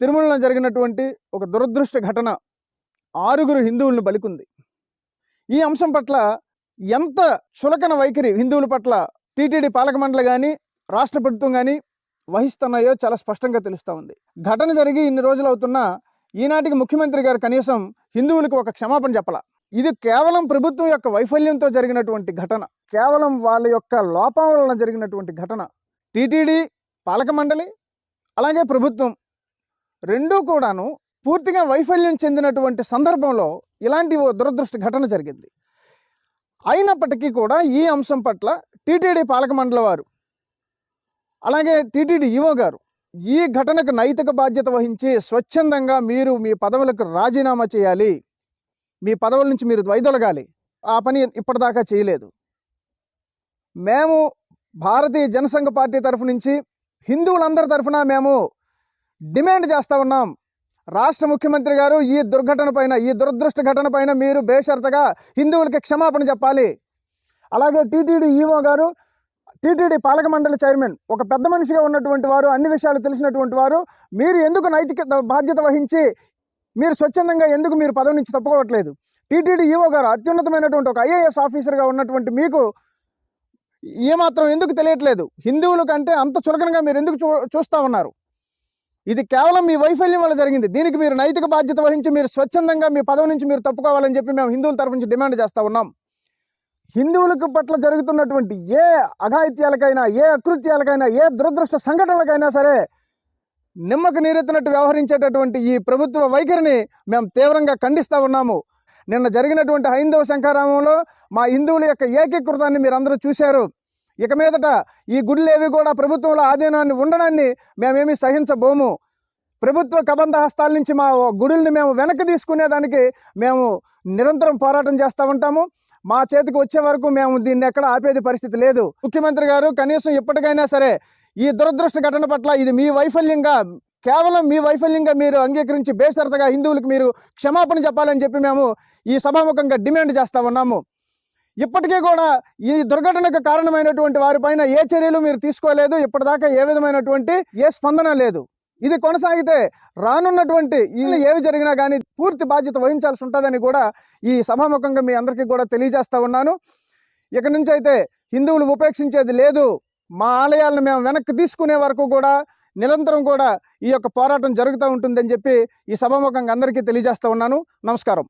తిరుమలలో జరిగినటువంటి ఒక దురదృష్ట ఘటన ఆరుగురు హిందువులను బలికుంది ఈ అంశం పట్ల ఎంత చులకన వైఖరి హిందువుల పట్ల టీటీడీ పాలక మండలి కానీ రాష్ట్ర ప్రభుత్వం కానీ వహిస్తున్నాయో చాలా స్పష్టంగా తెలుస్తూ ఉంది. ఘటన జరిగి ఇన్ని రోజులు అవుతున్నా ఈనాటికి ముఖ్యమంత్రి గారు కనీసం హిందువులకు ఒక క్షమాపణ చెప్పాల. ఇది కేవలం ప్రభుత్వం యొక్క వైఫల్యంతో జరిగినటువంటి ఘటన కేవలం వాళ్ళ యొక్క లోపం వలన జరిగినటువంటి ఘటన. టీటీడీ పాలక మండలి అలాగే ప్రభుత్వం రెండూ కూడాను పూర్తిగా వైఫల్యం చెందినటువంటి సందర్భంలో ఇలాంటి ఓ దురదృష్ట ఘటన జరిగింది. అయినప్పటికీ కూడా ఈ అంశం పట్ల టీటీడీ పాలక మండలి వారు అలాగే టీటీడీ ఈవో గారు ఈ ఘటనకు నైతిక బాధ్యత వహించి స్వచ్ఛందంగా మీరు మీ పదవులకు రాజీనామా చేయాలి. మీ పదవుల నుంచి మీరు వైదొలగాలి ఆ పని ఇప్పటిదాకా చేయలేదు. మేము భారతీయ జనసంఘ పార్టీ తరఫు నుంచి హిందువులందరి తరఫున మేము డిమాండ్ చేస్తూ ఉన్నాం. రాష్ట్ర ముఖ్యమంత్రి గారు ఈ దుర్ఘటన పైన ఈ దురదృష్ట ఘటన పైన మీరు బేషరతగా హిందువులకి క్షమాపణ చెప్పాలి. అలాగే టీటీడీ ఈవో గారు టీటీడీ పాలక మండలి చైర్మన్ ఒక పెద్ద మనిషిగా ఉన్నటువంటి వారు అన్ని విషయాలు తెలిసినటువంటి వారు మీరు ఎందుకు నైతిక బాధ్యత వహించి మీరు స్వచ్ఛందంగా ఎందుకు మీరు పదవి నుంచి తప్పుకోవట్లేదు? టీటీడీ ఈవో గారు అత్యున్నతమైనటువంటి ఒక ఐఏఎస్ ఆఫీసర్గా ఉన్నటువంటి మీకు ఏమాత్రం ఎందుకు తెలియట్లేదు? హిందువుల కంటే అంత చులకనగా మీరు ఎందుకు చూ చూస్తూ ఉన్నారు? ఇది కేవలం మీ వైఫల్యం వల్ల జరిగింది. దీనికి మీరు నైతిక బాధ్యత వహించి మీరు స్వచ్ఛందంగా మీ పదవి నుంచి మీరు తప్పుకోవాలని చెప్పి మేము హిందువుల తరఫు నుంచి డిమాండ్ చేస్తూ ఉన్నాం. హిందువులకు పట్ల జరుగుతున్నటువంటి ఏ అఘాయిత్యాలకైనా ఏ అకృత్యాలకైనా ఏ దురదృష్ట సంఘటనలకైనా సరే నిమ్మకు నీరెత్తినట్టు వ్యవహరించేటటువంటి ఈ ప్రభుత్వ వైఖరిని మేము తీవ్రంగా ఖండిస్తూ ఉన్నాము. నిన్న జరిగినటువంటి హైందవ శంఖారామంలో మా హిందువుల యొక్క ఏకీకృతాన్ని మీరు అందరూ చూశారు. ఇక మీదట ఈ గుడిలేవి కూడా ప్రభుత్వంలో ఆధీనాన్ని ఉండడాన్ని మేమేమి సహించబోము. ప్రభుత్వ కబంధ హస్తాల నుంచి మా గుడుల్ని మేము వెనక్కి తీసుకునేదానికి మేము నిరంతరం పోరాటం చేస్తూ ఉంటాము. మా చేతికి వచ్చే వరకు మేము దీన్ని ఎక్కడ ఆపేది పరిస్థితి లేదు. ముఖ్యమంత్రి గారు కనీసం ఇప్పటికైనా సరే ఈ దురదృష్ట ఘటన పట్ల ఇది మీ వైఫల్యంగా కేవలం మీ వైఫల్యంగా మీరు అంగీకరించి బేసరతగా హిందువులకు మీరు క్షమాపణ చెప్పాలని చెప్పి మేము ఈ సభాముఖంగా డిమాండ్ చేస్తూ ఉన్నాము. ఇప్పటికీ కూడా ఈ దుర్ఘటనకు కారణమైనటువంటి వారిపైన ఏ చర్యలు మీరు తీసుకోలేదు ఇప్పటిదాకా ఏ విధమైనటువంటి ఏ స్పందన లేదు. ఇది కొనసాగితే రానున్నటువంటి ఇల్లు ఏవి జరిగినా కానీ పూర్తి బాధ్యత వహించాల్సి ఉంటుందని కూడా ఈ సభాముఖంగా మీ అందరికీ కూడా తెలియజేస్తూ ఉన్నాను. ఇక నుంచి అయితే హిందువులు ఉపేక్షించేది లేదు. మా ఆలయాలను మేము వెనక్కి తీసుకునే వరకు కూడా నిరంతరం కూడా ఈ యొక్క పోరాటం జరుగుతూ ఉంటుందని చెప్పి ఈ సభాముఖంగా అందరికీ తెలియజేస్తూ ఉన్నాను. నమస్కారం.